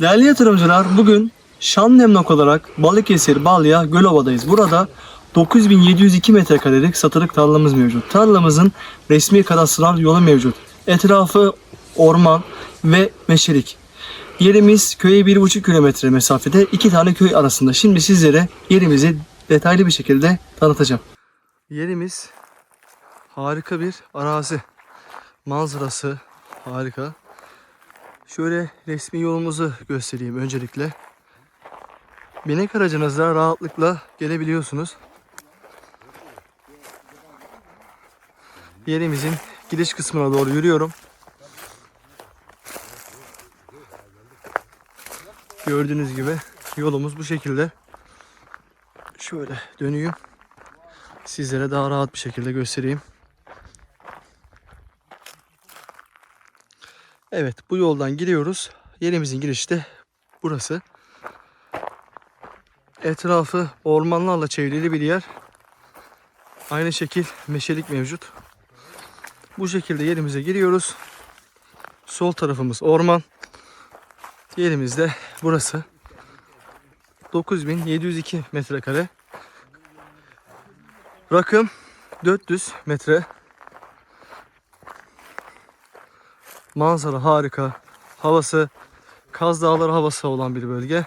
Değerli yatırımcılar bugün Şanlemlok olarak Balıkesir, Balya, Gölova'dayız. Burada 9702 metrekarelik satılık tarlamız mevcut. Tarlamızın resmi kadastral yolu mevcut. Etrafı orman ve meşelik. Yerimiz köye 1,5 kilometre mesafede iki tane köy arasında. Şimdi sizlere yerimizi detaylı bir şekilde tanıtacağım. Yerimiz harika bir arazi. Manzarası harika. Şöyle resmi yolumuzu göstereyim öncelikle. Binek aracınızla rahatlıkla gelebiliyorsunuz. Yerimizin giriş kısmına doğru yürüyorum. Gördüğünüz gibi yolumuz bu şekilde. Şöyle döneyim. Sizlere daha rahat bir şekilde göstereyim. Evet bu yoldan giriyoruz. Yerimizin girişi de burası. Etrafı ormanlarla çevrili bir yer. Aynı şekil meşelik mevcut. Bu şekilde yerimize giriyoruz. Sol tarafımız orman. Yerimiz de burası. 9702 metrekare. Rakım 400 metre. Manzara harika. Havası Kaz Dağları havası olan bir bölge.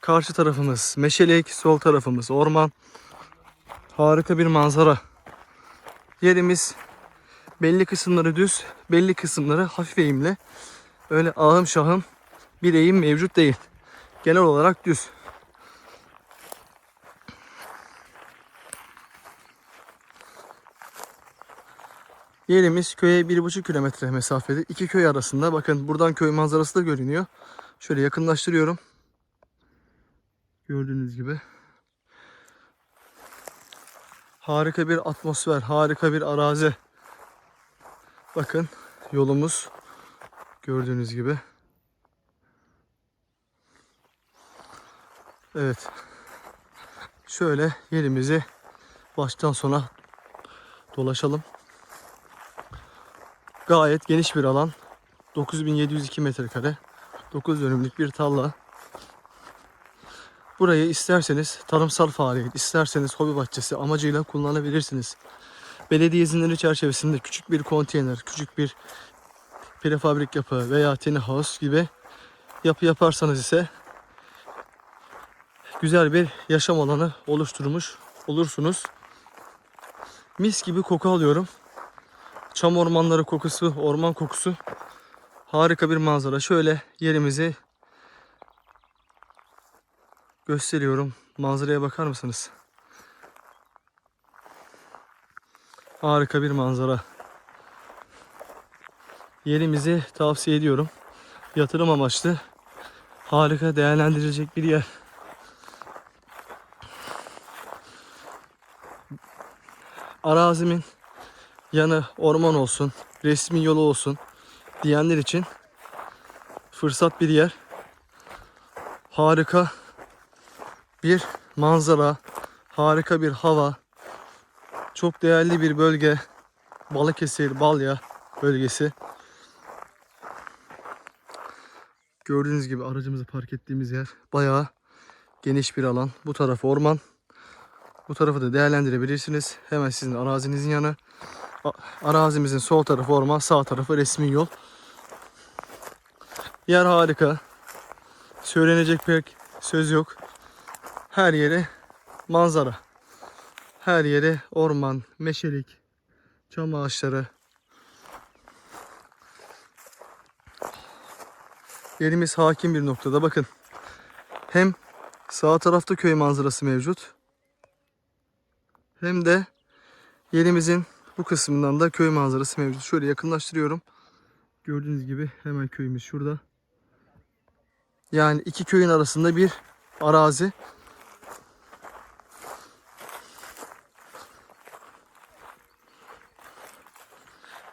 Karşı tarafımız meşelik, sol tarafımız orman. Harika bir manzara. Yerimiz belli kısımları düz, belli kısımları hafif eğimli. Öyle ahım şahım bir eğim mevcut değil. Genel olarak düz. Yerimiz köye 1,5 kilometre mesafede. iki köy arasında. Bakın buradan köy manzarası da görünüyor. Şöyle yakınlaştırıyorum. Gördüğünüz gibi. Harika bir atmosfer, harika bir arazi. Bakın yolumuz gördüğünüz gibi. Evet. Şöyle yerimizi baştan sona dolaşalım. Gayet geniş bir alan. 9702 metrekare. 9 dönümlük bir tarla. Burayı isterseniz tarımsal faaliyet, isterseniz hobi bahçesi amacıyla kullanabilirsiniz. Belediye izinleri çerçevesinde küçük bir konteyner, küçük bir prefabrik yapı veya tiny house gibi yapı yaparsanız ise güzel bir yaşam alanı oluşturmuş olursunuz. Mis gibi koku alıyorum. Çam ormanları kokusu, orman kokusu. Harika bir manzara. Şöyle yerimizi gösteriyorum. Manzaraya bakar mısınız? Harika bir manzara. Yerimizi tavsiye ediyorum. Yatırım amaçlı harika değerlendirilecek bir yer. Arazimin yanı orman olsun, resmi yolu olsun diyenler için fırsat bir yer. Harika bir manzara, harika bir hava, çok değerli bir bölge. Balıkesir, Balya bölgesi. Gördüğünüz gibi aracımızı park ettiğimiz yer bayağı geniş bir alan. Bu taraf orman. Bu tarafı da değerlendirebilirsiniz. Hemen sizin arazinizin yanı. Arazimizin sol tarafı orman, sağ tarafı resmi yol. Yer harika. Söylenecek pek söz yok. Her yeri manzara. Her yeri orman, meşelik, çam ağaçları. Yerimiz hakim bir noktada. Bakın. Hem sağ tarafta köy manzarası mevcut. Hem de yerimizin bu kısmından da köy manzarası mevcut. Şöyle yakınlaştırıyorum. Gördüğünüz gibi hemen köyümüz şurada. Yani iki köyün arasında bir arazi.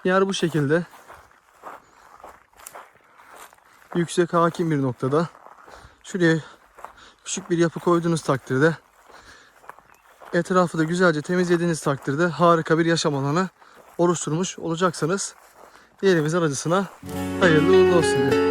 Yer bu şekilde. Yüksek hakim bir noktada. Şuraya küçük bir yapı koyduğunuz takdirde etrafı da güzelce temizlediğiniz takdirde harika bir yaşam alanı oluşturmuş olacaksınız. Yerimiz aracısına hayırlı uğurlu olsun diyor.